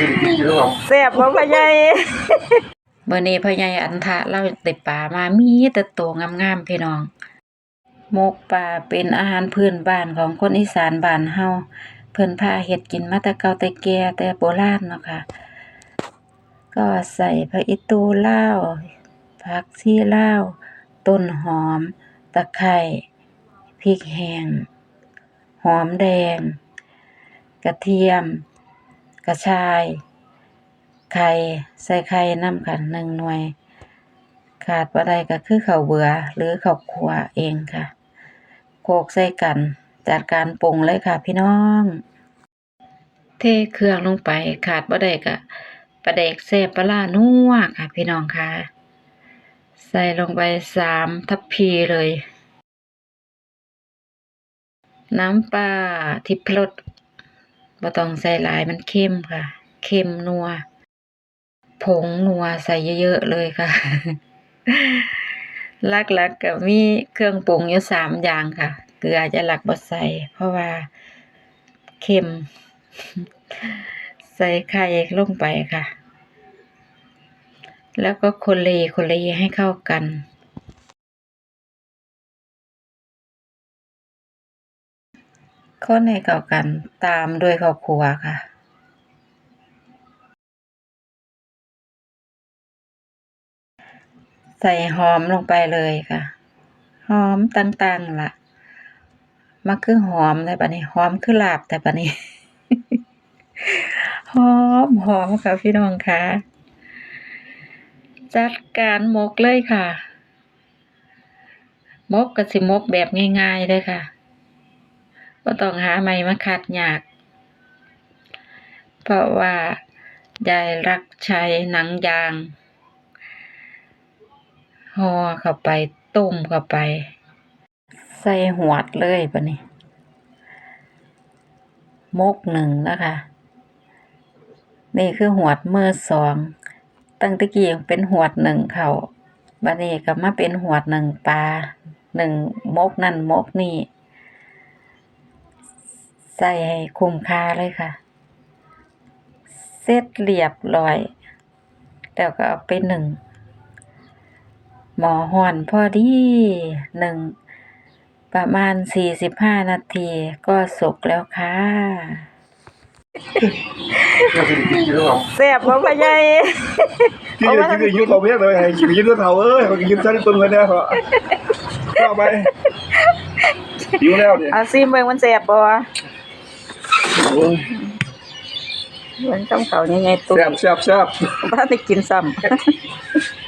สิริกินหรอแซ่บบ่พ่อใหญ่มื้อนี้พ่อใหญ่อันทะเราได้ปลามามีแต่ตัวงามๆพี่น้องหมกปลาเป็นอาหารพื้นบ้านของคนอีสานบ้านเฮาเพิ่นพาเฮ็ดกินมาแต่เก่าแต่แก่แต่โบราณเนาะค่ะ ก็ใส่ผักอีตูเล่าวผักชีเล่าวต้นหอม ตะไคร้พริกแห้งหอมแดง กระเทียม กระชาย ไข่ใส่ไข่น้ำค่ะหนึ่งหน่วย ขาดบ่ได้ก็คือข้าวเบื่อหรือข้าวคั่วเองค่ะโขกใส่กัน จัดการปรุงเลยค่ะพี่น้อง เทเครื่องลงไปขาดบ่ได้ก็ปลาแดกแซ่บปลาร้านัวค่ะ พี่น้องค่ะ ใส่ลงไปสามทัพพีเลย น้ำปลาทิพรส บ่ต้องใส่หลายมันเค็มค่ะเค็มนัว ผงนัวใส่เยอะๆเลยค่ะ หลักๆกก็มีเครื่องปรุงอยู่สามอย่างค่ะ เกลือจะหลักบ่ใส่ เพราะว่าเค็ม ใส่ไข่ลงไปค่ะ แล้วก็คนเลคนเลให้เข้ากัน คนให้เข้ากันตามด้วยข้าวคั่วค่ะใส่หอมลงไปเลยค่ะ หอมต่างๆล่ะมาคือหอมเลยปะนี้หอมคือลาบแต่ปะนี้ หอมหอมค่ะพี่น้องค่ะจัดการมกเลยค่ะ มกก็สิมกแบบง่ายๆเลยค่ะ ก็ต้องหาไม้มาขัดยาก เพราะว่ายายรักใช้หนังยางห่อเข้าไปต้มเข้าไป ใส่หวดเลยปะนี่มกหนึ่งนะคะ นี่คือหวดมือสอง ตั้งแตะกี้ยังเป็นหวดหนึ่งเขาบัดนี้ก็มาเป็นหวดหนึ่งปลาหนึ่งมกนั่นมกนี่ ใส่ให้คุ้มค่าเลยค่ะ เสร็จเรียบร้อย แล้วก็เอาไปหนึ่ง หมอห่อนพอดีหนึ่ง ประมาณสี่สิบห้านาทีก็สุกแล้วค่ะสิริกินหรอแซ่บบ่พ่อใหญ่ที่จะกินยืดเขาเพี้ยเลยกินยืดเขาเอ้ยเขากินชั้นต้นเลยเนี่ยเขาเข้าไปหิวแล้วเนี่ยเอาซิมเบิ่งมันแซ่บบ่โอ้ย เหมือนคำเขายังไงตุ๊แซ่บแซ่บแซ่บบ้านได้กินซ้ำ